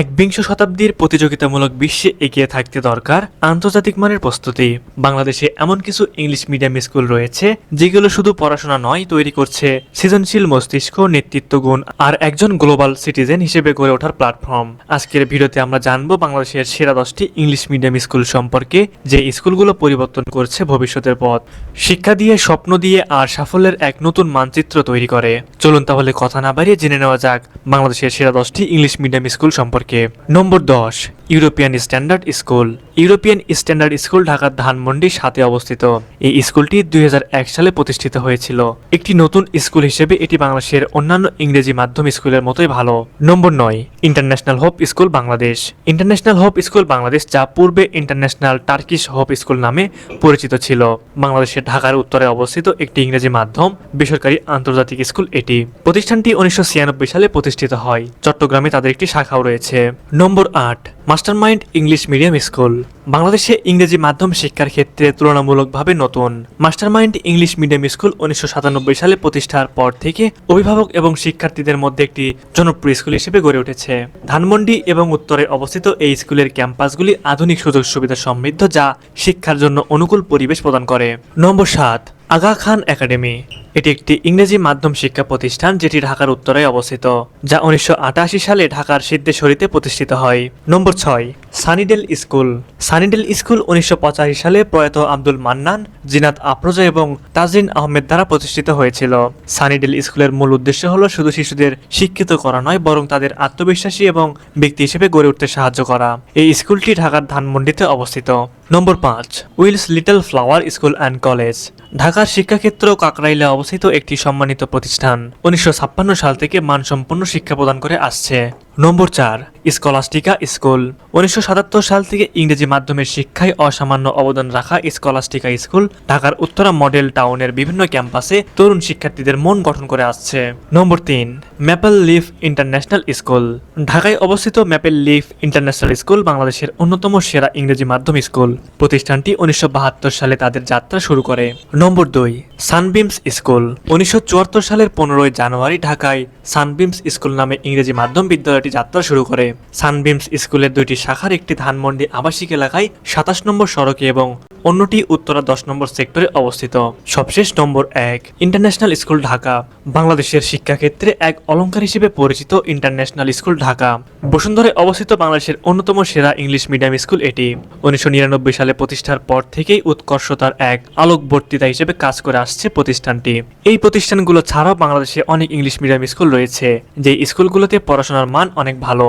একবিংশ শতাব্দীর প্রতিযোগিতামূলক বিশ্বে এগিয়ে থাকতে দরকার আন্তর্জাতিক মানের প্রস্তুতি। বাংলাদেশে এমন কিছু ইংলিশ মিডিয়াম স্কুল রয়েছে, যেগুলো শুধু পড়াশোনা নয়, তৈরি করছে। সৃজনশীল মস্তিষ্ক, নেতৃত্ব গুণ, আর একজন গ্লোবাল সিটিজেন হিসেবে গড়ে ওঠার প্ল্যাটফর্ম। আজকের ভিডিওতে আমরা জানব বাংলাদেশের সেরা দশটি ইংলিশ মিডিয়াম স্কুল সম্পর্কে, যে স্কুলগুলো পরিবর্তন করছে ভবিষ্যতের পথ। শিক্ষা দিয়ে, স্বপ্ন দিয়ে, আর সাফল্যের এক নতুন মানচিত্র তৈরি করে। চলুন তাহলে কথা না বাড়িয়ে জেনে নেওয়া যাক বাংলাদেশের সেরা দশটি ইংলিশ মিডিয়াম স্কুল সম্পর্কে। নম্বর দশ। European standard school, European standard school ঢাকার ধানমন্ডির সাথে অবস্থিত। এই স্কুলটি দুই হাজার এক সালে প্রতিষ্ঠিত হয়েছিল। একটি নতুন স্কুল হিসেবে এটি বাংলাদেশের অন্যান্য ইংরেজি মাধ্যম স্কুলের মতোই ভালো। নম্বর নয়, International Hope School Bangladesh. International Hope School Bangladesh যা পূর্বে ইন্টারন্যাশনাল টার্কিশ হোপ স্কুল নামে পরিচিত ছিল। বাংলাদেশের ঢাকার উত্তরে অবস্থিত একটি ইংরেজি মাধ্যম, বেসরকারি আন্তর্জাতিক স্কুল এটি। প্রতিষ্ঠানটি উনিশশো ছিয়ানব্বই সালে প্রতিষ্ঠিত হয়। চট্টগ্রামে তাদের একটি শাখাও রয়েছে। নম্বর আট মাস্টারমাইন্ড ইংলিশ মিডিয়াম স্কুল বাংলাদেশে ইংরেজি মাধ্যম শিক্ষার ক্ষেত্রে তুলনামূলকভাবে নতুন। মাস্টারমাইন্ড ইংলিশ মিডিয়াম স্কুল উনিশশো সাতানব্বই সালে প্রতিষ্ঠার পর থেকে অভিভাবক এবং শিক্ষার্থীদের মধ্যে একটি জনপ্রিয় স্কুল হিসেবে গড়ে উঠেছে। ধানমন্ডি এবং উত্তরে অবস্থিত এই স্কুলের ক্যাম্পাসগুলি আধুনিক সুযোগ সুবিধা সমৃদ্ধ যা শিক্ষার জন্য অনুকূল পরিবেশ প্রদান করে। নম্বর সাত, আগা খান একাডেমি। এটি একটি ইংরেজি মাধ্যম শিক্ষা প্রতিষ্ঠান যেটি ঢাকার উত্তরে অবস্থিত, যা উনিশশো আটাশি সালে ঢাকার সিদ্ধেশ্বরীতে প্রতিষ্ঠিত হয়। নম্বর ছয় সানিডেল স্কুল। সানিডেল স্কুল উনিশশো পঁচাশি সালে প্রয়াত আব্দুল মান্নান, জিনাত আফরোজা এবং তাজরিন আহমেদ দ্বারা প্রতিষ্ঠিত হয়েছিল। সানিডেল স্কুলের মূল উদ্দেশ্য হল শুধু শিশুদের শিক্ষিত করা নয়, বরং তাদের আত্মবিশ্বাসী এবং ব্যক্তি হিসেবে গড়ে উঠতে সাহায্য করা। এই স্কুলটি ঢাকার ধানমন্ডিতে অবস্থিত। নম্বর পাঁচ Wills Little Flower School and College ঢাকার শিক্ষাক্ষেত্র কাকরাইলে অবস্থিত একটি সম্মানিত প্রতিষ্ঠান। উনিশশো ছাপ্পান্ন সাল থেকে মানসম্পন্ন শিক্ষা প্রদান করে আসছে। নম্বর চার স্কলাস্টিকা স্কুল উনিশশো সাতাত্তর সাল থেকে ইংরেজি মাধ্যমের শিক্ষায় অসামান্য অবদান রাখা স্কলাস্টিকা স্কুল ঢাকার উত্তরা মডেল টাউনের বিভিন্ন ক্যাম্পাসে তরুণ শিক্ষার্থীদের মন গঠন করে আসছে। নম্বর তিন ম্যাপেল লিফ ইন্টারন্যাশনাল স্কুল ঢাকায় অবস্থিত ম্যাপেল লিফ ইন্টারন্যাশনাল স্কুল বাংলাদেশের অন্যতম সেরা ইংরেজি মাধ্যম স্কুল। প্রতিষ্ঠানটি উনিশশো বাহাত্তর সালে তাদের যাত্রা শুরু করে। নম্বর দুই সানবিমস স্কুল উনিশশো চুয়াত্তর সালের পনেরোই জানুয়ারি ঢাকায় সানবিমস স্কুল নামে ইংরেজি মাধ্যম বিদ্যালয়টি যাত্রা শুরু করে। সানবিমস স্কুলের দুইটি শাখার একটি ধানমন্ডি আবাসিক এলাকায় সাতাশ নম্বর সড়কে এবং অন্যটি উত্তরা দশ নম্বর সেক্টরে অবস্থিত। সবশেষ নম্বর এক ইন্টারন্যাশনাল স্কুল ঢাকা বাংলাদেশের শিক্ষাক্ষেত্রে এক অলংকার হিসেবে পরিচিত ইন্টারন্যাশনাল স্কুল ঢাকা বসুন্ধরায় অবস্থিত বাংলাদেশের অন্যতম সেরা ইংলিশ মিডিয়াম স্কুল এটি। উনিশশো নিরানব্বই সালে প্রতিষ্ঠার পর থেকেই উৎকর্ষতার এক আলোকবর্তিতা হিসেবে কাজ করে আসছে প্রতিষ্ঠানটি। এই প্রতিষ্ঠানগুলো ছাড়াও বাংলাদেশে অনেক ইংলিশ মিডিয়াম স্কুল রয়েছে যে স্কুলগুলোতে পড়াশোনার মান অনেক ভালো।